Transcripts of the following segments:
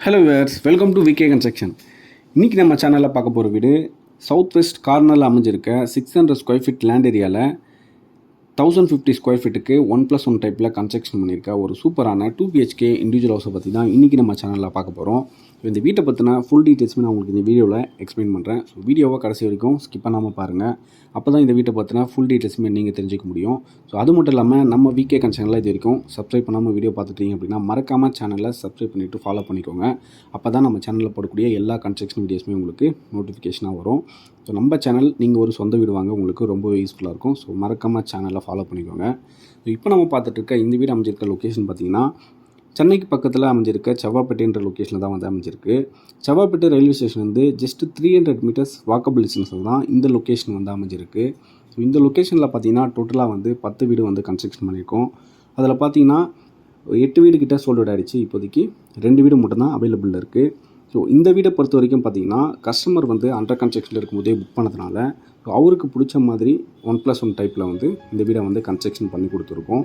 Hello viewers welcome to VK construction இன்றைக்கி நம்ம சேனலில் பார்க்க போகிற வீடு சவுத் வெஸ்ட் கார்னரில் அமைஞ்சிருக்க six hundred square feet land ஏரியாவில் தௌசண்ட் ஃபிஃப்டி ஸ்கொயர் ஃபீட்டுக்கு ஒன் ப்ளஸ் ஒன் டைப்பில் கன்ஸ்ட்ரக்ஷன் பண்ணியிருக்க. ஒரு சூப்பரான டூ பிஹெச்கே இண்டிவிஜுவல் ஹவுஸை பற்றி தான் இன்றைக்கி நம்ம சேனலில் பார்க்க போகிறோம் இந்த வீட்டை பற்றின ஃபுல் டீட்டெயில்ஸுமே நான் உங்களுக்கு இந்த வீடியோவில் எக்ஸ்பிளைன் பண்ணுறேன் ஸோ வீடியோவை கடைசி வரைக்கும் ஸ்கிப் பண்ணாமல் பாருங்கள் அப்போ தான் இந்த வீட்டை பற்றின ஃபுல் டீட்டெயில்ஸுமே நீங்கள் தெரிஞ்சிக்க முடியும். ஸோ அது மட்டும் இல்லாமல் நம்ம விகே கன்சனில் இது வரைக்கும் சப்ஸ்கிரைப் பண்ணாமல் வீடியோ பார்த்துட்டீங்க அப்படின்னா மறக்காமல் சேனலை சப்ஸ்கிரைப் பண்ணிவிட்டு ஃபாலோ பண்ணிக்கோங்க. அப்போ தான் நம்ம சேனலில் போடக்கூடிய எல்லா கன்ஸ்ட்ரக்ஷன் வீடியோஸுமே உங்களுக்கு நோட்டிஃபிகேஷனாக வரும். ஸோ நம்ம சேனல் நீங்கள் ஒரு சொந்த வீடு வாங்க உங்களுக்கு ரொம்ப யூஸ்ஃபுல்லாக இருக்கும். ஸோ மறக்காமல் சேனலை ஃபாலோ பண்ணிக்கோங்க. இப்போ நம்ம பார்த்துட்ருக்க இந்த வீடு அமைஞ்சிருக்க லொக்கேஷன் பார்த்தீங்கன்னா சென்னைக்கு பக்கத்தில் அமைஞ்சிருக்க செவ்வாப்பேட்டைன்ற லொக்கேஷனில் தான் வந்து அமைஞ்சிருக்கு. செவ்வாப்பேட்டை ரயில்வே ஸ்டேஷன் வந்து just three hundred metres walkable டிஸ்டன்ஸில் தான் இந்த லொக்கேஷன் வந்து அமைஞ்சிருக்கு. இந்த லொக்கேஷனில் பார்த்தீங்கன்னா டோட்டலாக வந்து பத்து வீடு வந்து கன்ஸ்ட்ரக்ஷன் பண்ணியிருக்கோம். அதில் பார்த்தீங்கன்னா எட்டு வீடு கிட்டே சோல்டு ஆகிடுச்சு இப்போதைக்கு ரெண்டு வீடு மட்டும்தான் அவைலபிள் இருக்குது ஸோ இந்த வீடை பொறுத்த வரைக்கும் பார்த்தீங்கன்னா கஸ்டமர் வந்து அண்டர் கன்ஸ்ட்ரக்ஷனில் இருக்கும்போதே புக் பண்ணதுனால ஸோ அவருக்கு பிடிச்ச மாதிரி ஒன் ப்ளஸ் ஒன் டைப்பில் வந்து இந்த வீடை வந்து கன்ஸ்ட்ரக்ஷன் பண்ணி கொடுத்துருக்கோம்.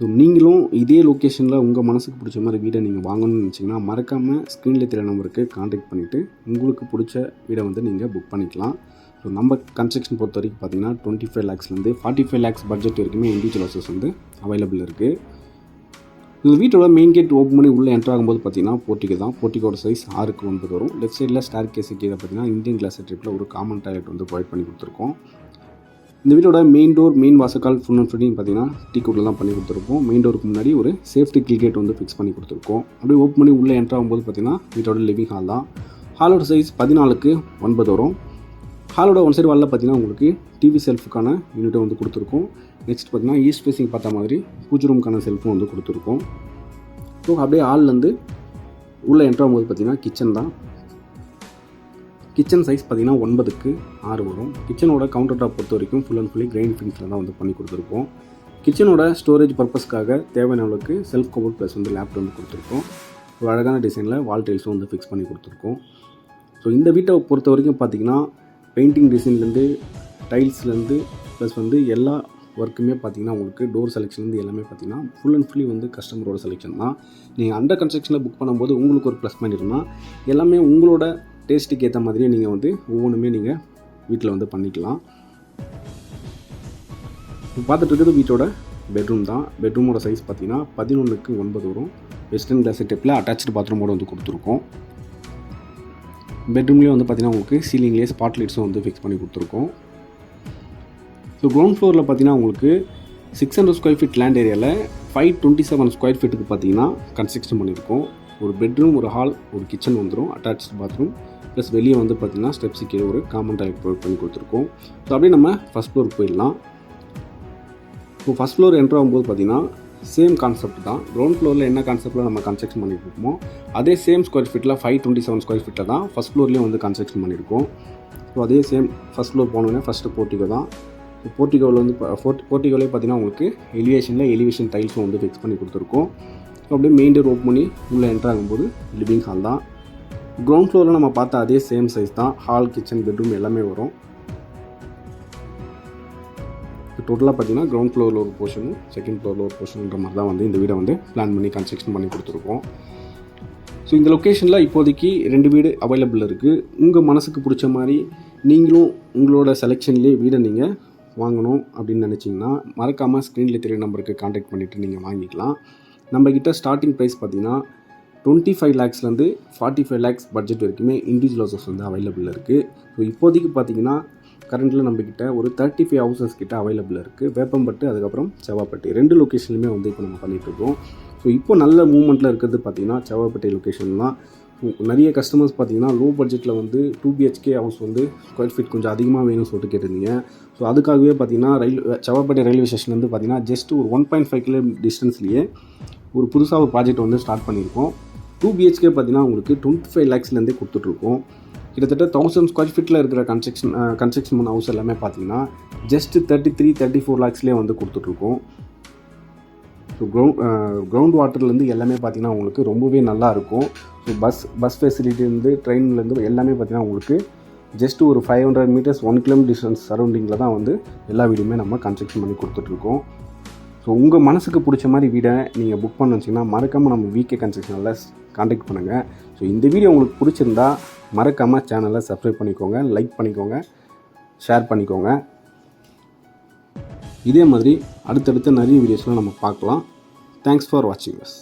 ஸோ நீங்களும் இதே லொக்கேஷனில் உங்கள் மனசுக்கு பிடிச்ச மாதிரி வீடை நீங்கள் வாங்கணும்னு நினச்சிங்கன்னா மறக்காமல் ஸ்க்ரீனில் தெரிய நம்பருக்கு காண்டாக்ட் பண்ணிவிட்டு உங்களுக்கு பிடிச்ச வீடை வந்து நீங்கள் புக் பண்ணிக்கலாம். ஸோ நம்ம கன்ஸ்ட்ரக்ஷன் பொறுத்த வரைக்கும் பார்த்தீங்கன்னா டுவெண்ட்டி ஃபைவ் லேக்ஸ்லேருந்து ஃபார்ட்டி ஃபைவ் லேக்ஸ் பட்ஜெட் வரைக்குமே இண்டிவிஜுவல் ஹவுசஸ் வந்து அவைலபிள் இருக்குது இந்த வீட்டோட மெயின் கேட் ஓப்பன் பண்ணி உள்ளே என்ட்ரு ஆகும்போது பார்த்தீங்கன்னா போட்டிக்கு தான் போட்டிக்கோட சைஸ் ஆறுக்கு ஒன்பது வரும். லெஃப்ட் சைடில் ஸ்டார் கேஸ் கீழே பார்த்தீங்கன்னா இந்தியன் கிளாஸ் ட்ரிப்பில் ஒரு காமன் டாய்லெட் வந்து ப்ரொவைட் பண்ணி கொடுத்துருக்கோம். இந்த வீட்டோட மெயின் டோர் மெயின் வாசக்கால் ஃபுல் அண்ட் ஃபுல்லிங் பார்த்தீங்கன்னா டீ தான் பண்ணி கொடுத்துருக்கோம். மெயின் டோருக்கு முன்னாடி ஒரு சேஃப்டி கில் கேட் வந்து ஃபிக்ஸ் பண்ணி கொடுத்துருக்கோம். அப்படியே ஓப்பன் பண்ணி உள்ளே என்ட்ரு ஆகும்போது பார்த்தீங்கன்னா வீட்டோட லிவிங் ஹால் தான். ஹாலோட சைஸ் பதினாலுக்கு ஒன்பது வரும். ஹாலோட ஒன் சைடு வாலில் பார்த்தீங்கன்னா உங்களுக்கு டிவி செல்ஃபுக்கான யூனிட்டை வந்து கொடுத்துருக்கோம். நெக்ஸ்ட் பார்த்தீங்கன்னா ஈஸ்ட் ஃபேஸிங் பார்த்த மாதிரி பூஜை ரூமுக்கான செல்ஃபும் வந்து கொடுத்துருக்கோம். ஸோ அப்படியே ஹால்லேருந்து உள்ளே என்ட்ராகும் போது பார்த்தீங்கன்னா கிச்சன் தான். கிச்சன் சைஸ் பார்த்தீங்கன்னா ஒன்பதுக்கு ஆறு வரும். கிச்சனோட கவுண்டர் டாப் பொறுத்த வரைக்கும் ஃபுல் அண்ட் ஃபுல்லி கிரைண்ட் ஃபினிஷில் தான் வந்து பண்ணி கொடுத்துருக்கோம் கிச்சனோட ஸ்டோரேஜ் பர்பஸ்க்காக தேவையான அளவுக்கு செல்ஃப் கபோர்ட் ப்ளஸ் வந்து லேப்டாப் வந்து கொடுத்துருக்கோம். ஒரு அழகான டிசைனில் வால் டைல்ஸும் வந்து ஃபிக்ஸ் பண்ணி கொடுத்துருக்கோம். ஸோ இந்த வீட்டை பொறுத்த வரைக்கும் பார்த்தீங்கன்னா பெயிண்டிங் டிசைன்லேருந்து டைல்ஸ்லேருந்து ப்ளஸ் வந்து எல்லா ஒர்க்குமே பார்த்தீங்கன்னா உங்களுக்கு டோர் செலெக்ஷன்லேருந்து எல்லாமே பார்த்தீங்கன்னா ஃபுல் அண்ட் ஃபுல்லி வந்து கஸ்டமரோட செலெக்ஷன் தான். நீங்கள் அண்டர் கன்ஸ்ட்ரக்ஷனில் புக் பண்ணும்போது உங்களுக்கு ஒரு ப்ளஸ் பாயிண்ட் இருந்தால் எல்லாமே உங்களோட டேஸ்ட்டுக்கு ஏற்ற மாதிரியே நீங்கள் வந்து ஒவ்வொன்றுமே நீங்கள் வீட்டில் வந்து பண்ணிக்கலாம். இப்போ பார்த்துட்டு இருக்கிறது வீட்டோட பெட்ரூம் தான். பெட்ரூமோட சைஸ் பார்த்தீங்கன்னா பதினொன்றுக்கு ஒன்பது வரும். வெஸ்டர்ன் கிளாஸ் டெப்பில் அட்டாச்சு பாத்ரூமோட வந்து கொடுத்துருக்கோம். பெட்ரூம்லேயே வந்து பார்த்தீங்கன்னா உங்களுக்கு சீலிங்லேயே ஸ்பாட் லைட்ஸும் வந்து ஃபிக்ஸ் பண்ணி கொடுத்துருக்கோம். ஸோ க்ரௌண்ட் ஃப்ளோரில் பார்த்தீங்கன்னா உங்களுக்கு six hundred square feet land ஏரியாவில் ஃபைவ் டுவெண்ட்டி செவன் ஸ்கொயர் ஃபீட்டுக்கு பார்த்தீங்கன்னா கன்ஸ்ட்ரக்ஷன் பண்ணியிருக்கோம். ஒரு பெட்ரூம் ஒரு ஹால் ஒரு கிச்சன் வந்துடும் அட்டாச் பாத்ரூம் ப்ளஸ் வெளியே வந்து பார்த்தீங்கன்னா ஸ்டெப்ஸு கீழே ஒரு காமன் டாய்லெட் ப்ரொவைட் பண்ணி கொடுத்துருக்கோம். ஸோ அப்படியே நம்ம ஃபஸ்ட் ஃப்ளோருக்கு போயிடலாம். இப்போ ஃபஸ்ட் ஃப்ளோர் என்ட்ரு ஆகும்போது பார்த்தீங்கன்னா சேம் கான்செப்ட் தான். கிரவுண்ட் ஃப்ளோரில் என்ன கான்செப்ட்டில் நம்ம கன்ஸ்ட்ரக்ஷன் பண்ணியிருக்கோமோ அதே சேம் ஸ்கொயர் ஃபீட்டில் ஃபைவ் டுவெண்ட்டி செவன் ஸ்கொயர் ஃபீட்டில் தான் ஃபஸ்ட் ஃப்ளோர்லேயும் வந்து கன்ஸ்ட்ரக்ஷன் பண்ணியிருக்கோம். ஸோ அதே சேம் ஃபஸ்ட் ஃப்ளோர் போனோடனே ஃபஸ்ட்டு போர்ட்டிகோ தான். ஸோ போர்ட்டிகோவில் வந்து ஃபோர்ட் போர்ட்டிகோலே பார்த்தீங்கன்னா உங்களுக்கு எலிவேஷனில் எலிவேஷன் டைல்ஸும் வந்து ஃபிக்ஸ் பண்ணி கொடுத்துருக்கோம். ஸோ அப்படியே மெயின் டோர் ஓப் பண்ணி உள்ளே என்ட்ரு ஆகும்போது லிவிங் ஹால் தான். கிரவுண்ட் ஃப்ளோரில் நம்ம பார்த்த அதே சேம் சைஸ் தான். ஹால் கிச்சன் பெட்ரூம் எல்லாமே வரும். டோட்டலாக பார்த்தீங்கன்னா கிரவுண்ட் ஃப்ளோரில் ஒரு போர்ஷனும் செகண்ட் ஃப்ளோரில் ஒரு போர்ஷனுன்ற மாதிரி தான் வந்து இந்த வீடை வந்து பிளான் பண்ணி கன்ஸ்ட்ரக்ஷன் பண்ணி கொடுத்துருக்கோம். ஸோ இந்த லொக்கேஷனில் இப்போதைக்கு ரெண்டு வீடு அவைலபிள் இருக்குது உங்கள் மனசுக்கு பிடிச்ச மாதிரி நீங்களும் உங்களோட செலெக்ஷன்லேயே வீடை நீங்கள் வாங்கணும் அப்படின்னு நினச்சிங்கன்னா மறக்காமல் ஸ்க்ரீனில் தெரிய நம்பருக்கு காண்டாக்ட் பண்ணிவிட்டு நீங்கள் வாங்கிக்கலாம். நம்மக்கிட்ட ஸ்டார்டிங் ப்ரைஸ் பார்த்தீங்கன்னா டுவெண்ட்டி ஃபைவ் லேக்ஸ்லேருந்து ஃபார்ட்டி ஃபைவ் லேக்ஸ் பட்ஜெட் வரைக்குமே இண்டிவிஜுவல் ஹவுசஸ் வந்து அவைலபிள் இருக்குது ஸோ இப்போதைக்கு பார்த்தீங்கன்னா கரண்ட்டில் நம்மக்கிட்ட ஒரு தேர்ட்டி ஃபைவ் ஹவுசஸ் கிட்ட அவைலபிள் இருக்குது வேப்பம்பட்டு அதுக்கப்புறம் செவாப்பட்டி ரெண்டு லொக்கேஷன்லையுமே வந்து இப்போ நம்ம பண்ணிகிட்ருக்கோம் ஸோ இப்போ நல்ல மூவ்மெண்ட்டில் இருக்கிறது பார்த்தீங்கன்னா செவாப்பட்டி லொக்கேஷன் தான். நிறைய கஸ்டமர்ஸ் பார்த்தீங்கன்னா லோ பட்ஜெட்டில் வந்து டூ பிஹெச்கே ஹவுஸ் வந்து ஸ்கொயர் ஃபீட் கொஞ்சம் அதிகமாக வேணும்னு சொல்லிட்டு கேட்டிருந்தீங்க. ஸோ அதுக்காகவே பார்த்தீங்கன்னா ரயில் செவ்வாப்பேட்டை ரயில்வே ஸ்டேஷன் வந்து பார்த்தீங்கன்னா ஜஸ்ட் ஒரு ஒன் பாயிண்ட் ஃபைவ் கிலோ டிஸ்டன்ஸ்லேயே ஒரு புதுசாக ஒரு ப்ராஜெக்ட் வந்து ஸ்டார்ட் பண்ணியிருக்கோம். டூ பிஹெச்கே பார்த்தீங்கன்னா உங்களுக்கு டுவெண்ட்டி ஃபைவ் லேக்ஸ்லேருந்தே கொடுத்துட்ருக்கோம் கிட்டத்தட்ட தௌசண்ட் ஸ்கொயர் ஃபீட்டில் இருக்கிற கன்ஸ்ட்ரக்ஷன் கன்ஸ்ட்ரக்ஷன் ஹவுஸ் எல்லாமே பார்த்தீங்கன்னா just thirty three thirty four லேக்ஸ்லேயே வந்து கொடுத்துட்ருக்கோம் ஸோ கிரவுண்ட் க்ரௌண்ட் வாட்டர்லேருந்து எல்லாமே பார்த்தீங்கன்னா உங்களுக்கு ரொம்பவே நல்லா இருக்கும். ஸோ பஸ் பஸ் ஃபெசிலிட்டிலேருந்து ட்ரெயின்லேருந்து எல்லாமே பார்த்தீங்கன்னா உங்களுக்கு ஜஸ்ட் ஒரு five hundred metres one kilometre distance சரௌண்டிங்கில் தான் வந்து எல்லா வீடுமே நம்ம கன்ஸ்ட்ரக்ஷன் பண்ணி கொடுத்துட்ருக்கோம். ஸோ உங்கள் மனசுக்கு பிடிச்ச மாதிரி வீடை நீங்கள் புக் பண்ண வச்சிங்கன்னா மறக்காமல் நம்ம வீக்கே கன்ஸ்ட்ரக்ஷனில் காண்டாக்ட் பண்ணுங்கள் ஸோ இந்த வீடியோ உங்களுக்கு பிடிச்சிருந்தா மறக்காமல் சேனலை சப்ஸ்கிரைப் பண்ணிக்கோங்க லைக் பண்ணிக்கோங்க ஷேர் பண்ணிக்கோங்க. இதே மாதிரி அடுத்தடுத்த நிறைய வீடியோஸ்லாம் நம்ம பார்க்கலாம். தேங்க்ஸ் ஃபார் வாட்சிங் அஸ்